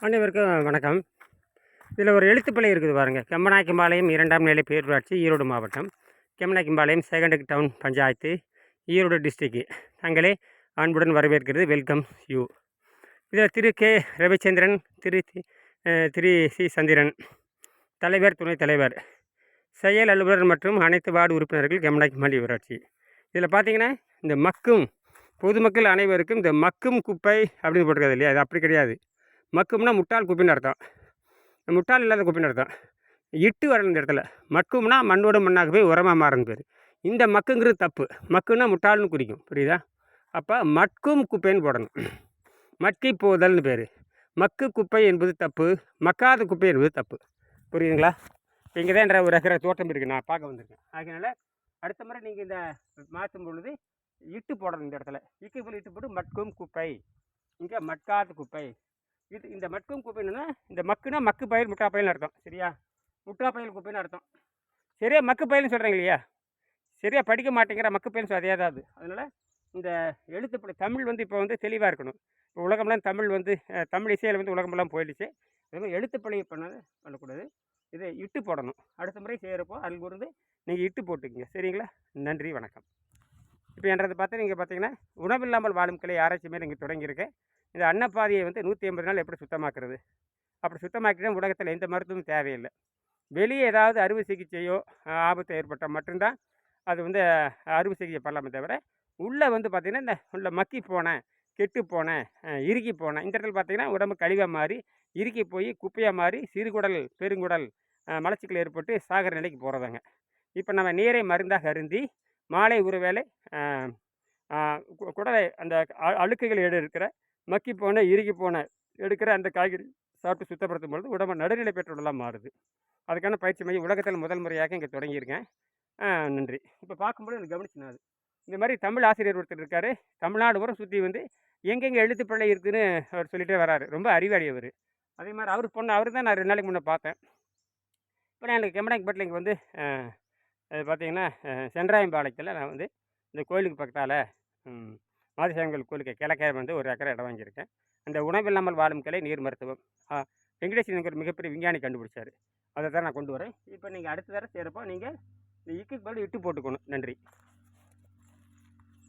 அனைவருக்கும் வணக்கம். இதில் ஒரு எழுத்துப்பிழை இருக்குது பாருங்கள் கெம்பநாயக்கம்பாளையம் இரண்டாம் நிலை பேரூராட்சி ஈரோடு மாவட்டம். Kembanayakkampalayam second town panchayat Erode district தங்களே அன்புடன் வரவேற்கிறது. வெல்கம் யூ இதில் திரு கே. ரவிச்சந்திரன் திரு திரு சி. சந்திரன் தலைவர் துணைத் தலைவர் செயல் அலுவலர் மற்றும் அனைத்து வார்டு உறுப்பினர்கள் கெம்பநாயக்கம்பாடி ஊராட்சி. இதில் பார்த்தீங்கன்னா இந்த மக்கும் பொதுமக்கள் அனைவருக்கும் இந்த மக்கும் குப்பை அப்படின்னு போட்டிருக்காது இல்லையா? அது அப்படி கிடையாது. மக்கும்னா முட்டாள் குப்பைன்னு அர்த்தம். முட்டாள் இல்லாத குப்பைன்னு அர்த்தம். இட்டு வரணும் இந்த இடத்துல. மக்கும்னா மண்ணோட மண்ணாக போய் உரமாக மாறணும் பேர். இந்த மக்குங்கிறது தப்பு. மக்குன்னா முட்டாள்னு குறிக்கும். புரியுதா? அப்போ மட்கும் குப்பைன்னு போடணும். மட்கி போதல்னு பேர். மக்கு குப்பை என்பது தப்பு. மக்காத குப்பை என்பது தப்பு. புரியுதுங்களா? இங்கே தான் என்ற ஒரு ஏக்கரை தோட்டம் இருக்குது நான் பார்க்க வந்திருக்கேன். அதனால் அடுத்த முறை நீங்கள் இந்த மாற்றும் பொழுது இட்டு போடணும் இந்த இடத்துல. இக்கு போல் இட்டு போட்டு மட்கும் குப்பை. இங்கே மட்காத குப்பை. இது இந்த மட்கும் குப்பைன்னா இந்த மக்குனா மக்கு பயிர் முட்டா பயிர்னு அர்த்தம். சரியா? முட்டா பயிர் குப்பைன்னு அர்த்தம். சரியா? மக்கு பயிர்னு சொல்கிறீங்க இல்லையா? சரியா? படிக்க மாட்டேங்கிற மக்கு பயிர்னு அதே தான் அது. அதனால் இந்த எழுத்துப்படி தமிழ் வந்து இப்போ வந்து தெளிவாக இருக்கணும். இப்போ உலகம்லாம் தமிழ் வந்து தமிழ் இசையில் வந்து உலகமெல்லாம் போயிடுச்சு. அதே மாதிரி எழுத்துப்பழி பண்ணது பண்ணக்கூடாது. இதை இட்டு போடணும். அடுத்த முறை செய்கிறப்போ அதில் இருந்து நீங்கள் இட்டு போட்டுக்கோங்க. சரிங்களா? நன்றி வணக்கம். இப்போ என்றது பார்த்தா நீங்கள் பார்த்தீங்கன்னா உணவில்லாமல் வாழும் கிளை ஆராய்ச்சி மாதிரி இங்கே தொடங்கியிருக்கேன் இந்த அன்னப்பாதையை வந்து நூற்றி ஐம்பது நாள் எப்படி சுத்தமாக்குறது? அப்படி சுத்தமாக்கிட்டா உலகத்தில் எந்த மருத்துவமும் தேவையில்லை. வெளியே ஏதாவது அறுவை சிகிச்சையோ ஆபத்து ஏற்பட்டால் மட்டும்தான் அது வந்து அறுவை சிகிச்சை பண்ணலாமே தவிர உள்ளே வந்து பார்த்திங்கன்னா இந்த உள்ள மக்கி போனேன் கெட்டு போனேன் இறுகி போனேன் இந்த இடத்துல பார்த்தீங்கன்னா உடம்பு கழிவாக மாறி இறுக்கி போய் குப்பையாக மாறி சிறுகுடல் பெருங்குடல் மலச்சிக்கல் ஏற்பட்டு சாகர நிலைக்கு போகிறதாங்க இப்போ நம்ம நீரை மருந்தாக அருந்தி மாலை ஒரு வேளை கு- குடலை அந்த அ- அழுக்குகள் எடு இருக்கிற மக்கி போன இறுகி போன எடுக்கிற அந்த காய்கறி சாப்பிட்டு சுத்தப்படுத்தும் பொழுது உடம்பு நடுநிலை பெற்றோடலாம் மாறுது. அதுக்கான பயிற்சி மையம் உலகத்தில் முதல் முறையாக இங்கே தொடங்கியிருக்கேன். நன்றி. இப்போ பார்க்கும்போது எனக்கு கவனிச்சு அது. இந்த மாதிரி தமிழ் ஆசிரியர் ஒருத்தர் இருக்கார். தமிழ்நாடு பூரா சுற்றி வந்து எங்கெங்கே எழுத்துப்பிள்ளை இருக்குதுன்னு அவர் சொல்லிகிட்டே வராரு. ரொம்ப அறிவாளி அவர். அதே மாதிரி அவர் பொண்ணு அவர் தான் நான் ரெண்டு நாளைக்கு முன்னே பார்த்தேன். இப்போ நான் எனக்கு கெம்பனாக்கப்பட்டில் இங்கே வந்து அது பார்த்தீங்கன்னா சென்றாயம்பாளையத்தில் நான் வந்து இந்த கோயிலுக்கு பக்கத்தால் மாதசாமிகள் கோயிலுக்கு கிழக்கே வந்து ஒரு ஏக்கரை இடம் வாங்கியிருக்கேன். அந்த உணவில்லாமல் வாழும் கலை நீர் மருத்துவம். ஆ, ஒரு மிகப்பெரிய விஞ்ஞானி கண்டுபிடிச்சாரு. அதை தான் நான் கொண்டு வரேன். இப்போ நீங்கள் அடுத்த தடவை சேரப்போ நீங்கள் இந்த இக்கு பதில் இட்டு போட்டுக்கணும். நன்றி.